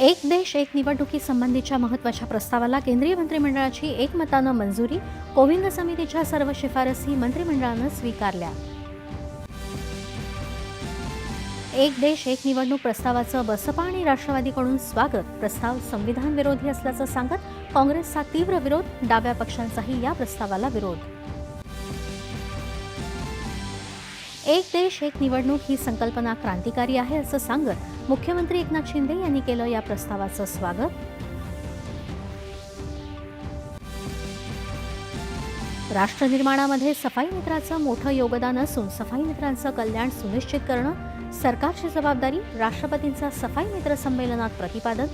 एक देश एक निवडणुकीसंबंधीच्या महत्त्वाच्या प्रस्तावाला केंद्रीय मंत्रिमंडळाची एकमतानं मंजुरी कोविंद समितीच्या सर्व शिफारसी मंत्रिमंडळानं स्वीकारल्या. एक देश एक निवडणूक प्रस्तावाचं बसपा आणि राष्ट्रवादीकडून स्वागत प्रस्ताव संविधान विरोधी असल्याचं सांगत काँग्रेसचा तीव्र विरोध डाव्या पक्षांचाही या प्रस्तावाला विरोध. एक देश एक निवडणूक ही संकल्पना क्रांतिकारी आहे असं सांगत मुख्यमंत्री एकनाथ शिंदे यांनी केलं या प्रस्तावाचं स्वागत. राष्ट्रनिर्माणामध्ये सफाई मित्राचं मोठं योगदान असून सफाई मित्रांचं कल्याण सुनिश्चित करणं सरकारची जबाबदारी राष्ट्रपतींचा सफाई मित्र संमेलनात प्रतिपादन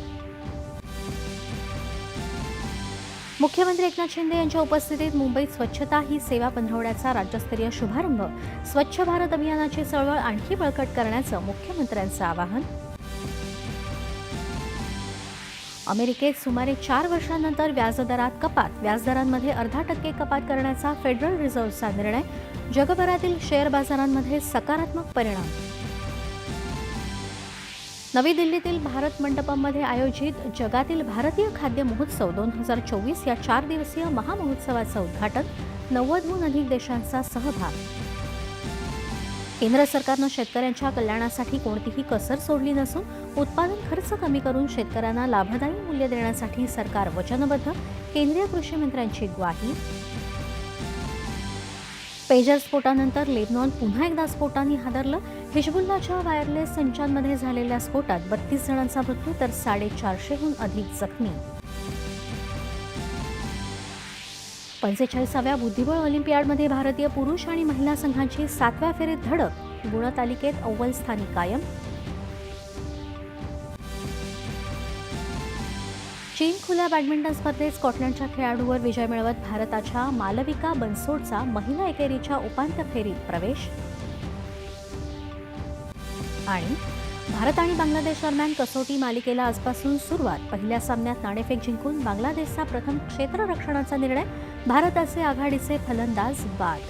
मुख्यमंत्री एकनाथ शिंदे यांच्या उपस्थितीत मुंबईत स्वच्छता ही सेवा पंधरवड्याचा राज्यस्तरीय शुभारंभ. स्वच्छ भारत अभियानाची चळवळ आणखी बळकट करण्याचं मुख्यमंत्र्यांचं आवाहन. अमेरिकेत सुमारे चार वर्षांनंतर व्याजदरात कपात. व्याजदरांमध्ये अर्धा टक्के कपात करण्याचा फेडरल रिझर्व्हचा निर्णय. जगभरातील शेअर बाजारांमध्ये सकारात्मक परिणाम. नवी दिल्लीतील भारत मंडपममध्ये आयोजित जगातील भारतीय खाद्य महोत्सव दोन हजार चोवीस या चार दिवसीय महामहोत्सवाचं उद्घाटन नव्वदहून अधिक देशांचा सहभाग. केंद्र सरकारनं शेतकऱ्यांच्या कल्याणासाठी कोणतीही कसर सोडली नसून उत्पादन खर्च कमी करून शेतकऱ्यांना लाभदायी मूल्य देण्यासाठी सरकार वचनबद्ध. केंद्रीय कृषी मंत्र्यांची ग्वाही. पेजर स्फोटानंतर लेबनॉन पुन्हा एकदा स्फोटांनी हादरलं. हिजबुल्लाच्या वायरलेस संचांमध्ये झालेल्या स्फोटात बत्तीस जणांचा मृत्यू तर साडेचारशेहून अधिक जखमी. पंचेचाळीसाव्या बुद्धिबळ ऑलिम्पियाडमध्ये भारतीय पुरुष आणि महिला संघांची सातव्या फेरीत धडक. गुणतालिकेत अव्वल स्थानी कायम. चीन खुल्या बॅडमिंटन स्पर्धेत स्कॉटलंडच्या खेळाडूवर विजय मिळवत भारताच्या मालविका बनसोडचा महिला एकेरीच्या उपांत्य फेरीत प्रवेश. आणि भारत आणि बांगलादेश दरम्यान कसोटी मालिकेला आजपासून सुरुवात. पहिल्या सामन्यात नाणेफेक जिंकून बांगलादेशचा प्रथम क्षेत्ररक्षणाचा निर्णय भारताचे आघाडीचे फलंदाज बाद.